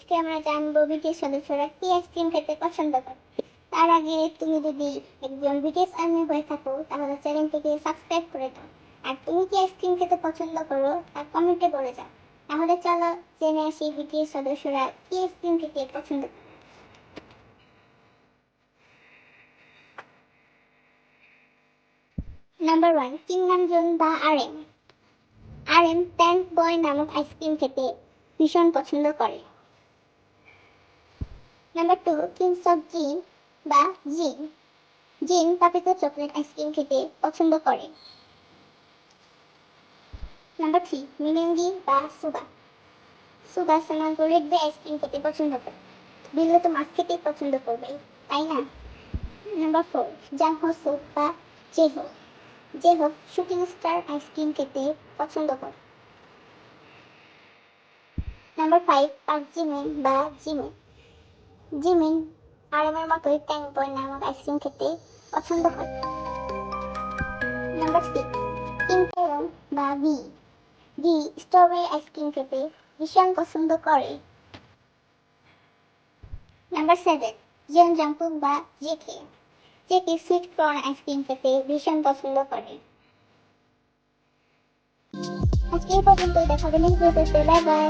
আজকে আমরা জানব বিটিএস সদস্যরা কি আইসক্রিম খেতে পছন্দ করে। তার আগে তুমি যদি একজন বিটিএস আর্মি হয়ে থাকো, তাহলে চ্যানেলটিকে সাবস্ক্রাইব করে দাও। আর তুমি কি আইসক্রিম খেতে পছন্দ করো, তা কমেন্টে বলে যাও। তাহলে চলো জেনে আসি বিটিএস সদস্যরা কি আইসক্রিম খেতে পছন্দ করে। নাম্বার ওয়ান কিং নামজুন বা R M R M tank boy নামক আইসক্রিম খেতে ভীষণ পছন্দ করে। নাম্বার টু কিংস অফ জিন বা জিন জিন পাপিকো চকলেট আইসক্রিম খেতে পছন্দ করে। নাম্বার থ্রি মিলিঙ্গি বা সুগা সুগা সাধারণত রেড বে আইসক্রিম খেতে পছন্দ করে। বিল্লো তো মাছ খেতেই পছন্দ করবে, তাই না? নাম্বার ফোর জাংহো স্যুপ বা J Hope J Hope shooting star ice cream খেতে পছন্দ করে। নাম্বার ফাইভ পার্ক জিমিন বা জিমিন জিমিন আরামের মতোই ট্যাং বয় নামক আইসক্রিম খেতে পছন্দ করে। নাম্বার সিক্স ইম্পেরম বা ভি ভি স্ট্রবেরি আইসক্রিম খেতে ভীষণ পছন্দ করে। নাম্বার সেভেন জিয়ন জাংকুক বা J K J K sweet corn ice cream খেতে ভীষণ পছন্দ করে। আজকে এই পর্যন্ত দেখা হবে নেক্সট ভিডিওতে বাই বাই